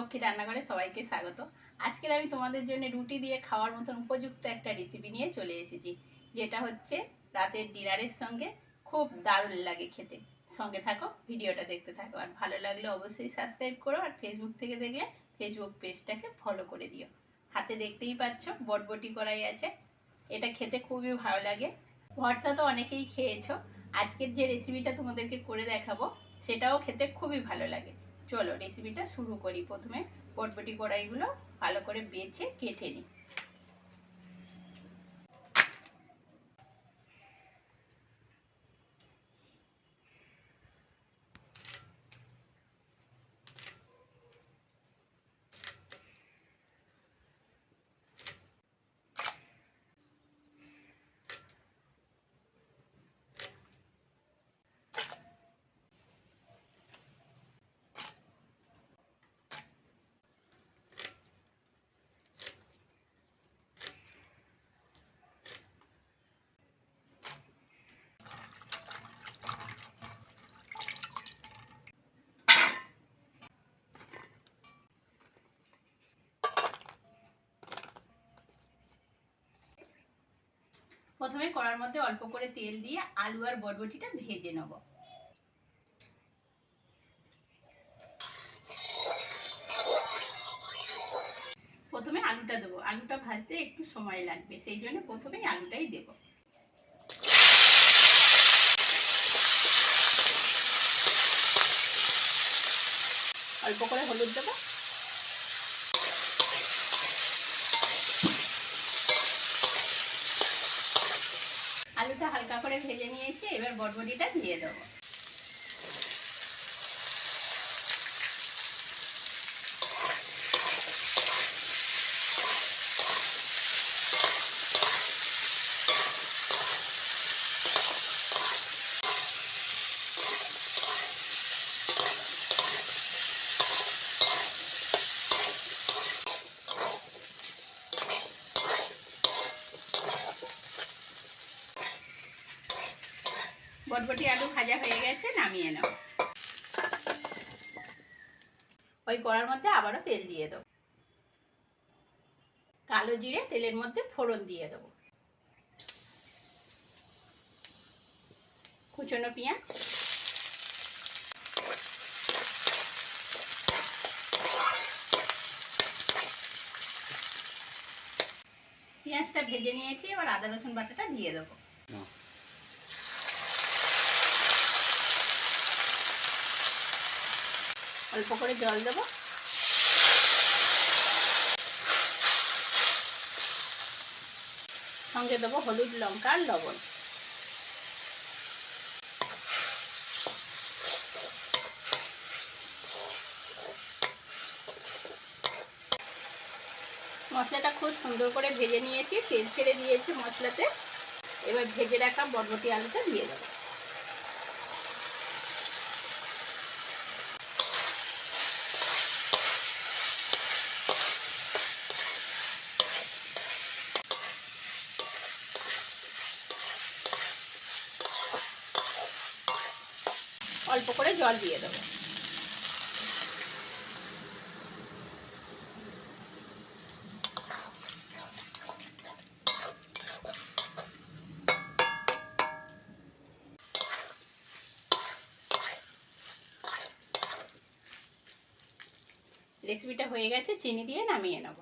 লক্ষ্মী রান্নাঘরে সবাইকে স্বাগত। আজকের আমি তোমাদের জন্য রুটি দিয়ে খাওয়ার মতন উপযুক্ত একটা রেসিপি নিয়ে চলে এসেছি, যেটা হচ্ছে রাতের ডিনারের সঙ্গে খুব দারুণ লাগে খেতে। সঙ্গে থাকো, ভিডিওটা দেখতে থাকো। আর ভালো লাগলে অবশ্যই সাবস্ক্রাইব করো আর ফেসবুক থেকে দেখলে ফেসবুক পেজটাকে ফলো করে দিও। হাতে দেখতেই পাচ্ছ, বটবটি করাই আছে। এটা খেতে খুবই ভালো লাগে। ভর্তা তো অনেকেই খেয়েছো। আজকের যে রেসিপিটা তোমাদেরকে করে দেখাবো, সেটাও খেতে খুবই ভালো লাগে। চলো রেসিপিটা শুরু করি প্রথমে। পটপটি কড়াইগুলো ভালো করে বেছে কেটে নিই। প্রথমে কড়ার মধ্যে অল্প করে তেল দিয়ে আলু আর বটবটিটা ভেজে নেব। প্রথমে আলুটা দেবো। আলুটা ভাজতে একটু সময় লাগবে, সেই জন্য প্রথমেই আলুটাই দেব। অল্প করে হলুদ দেবো। হালকা করে ভেজে নিয়েছি এবার বটবটিটা দিয়ে দেবো। বটবটি আলু ভাজা হয়ে গেছে, নামিয়ে নাও। ওই কড়ার মধ্যে আবারও তেল দিয়ে দেবো। কালো জিরে তেলের মধ্যে ফোড়ন দিয়ে দেবো। কুচনো পেঁয়াজ। পেঁয়াজটা ভেজে নিয়েছি, এবার আদা রসুন বাটাটা দিয়ে দেবো। অল্প করে জল দেবো। সঙ্গে দেবো হলুদ লঙ্কা আর লবণ। মশলাটা খুব সুন্দর করে ভেজে নিয়েছি, তেল ছেড়ে দিয়েছি মশলাতে। এবার ভেজে রাখা বরবটি আলুটা দিয়ে দেবো। অল্প করে জল দিয়ে দেবো। রেসিপিটা হয়ে গেছে চিনি দিয়ে নামিয়ে নেব।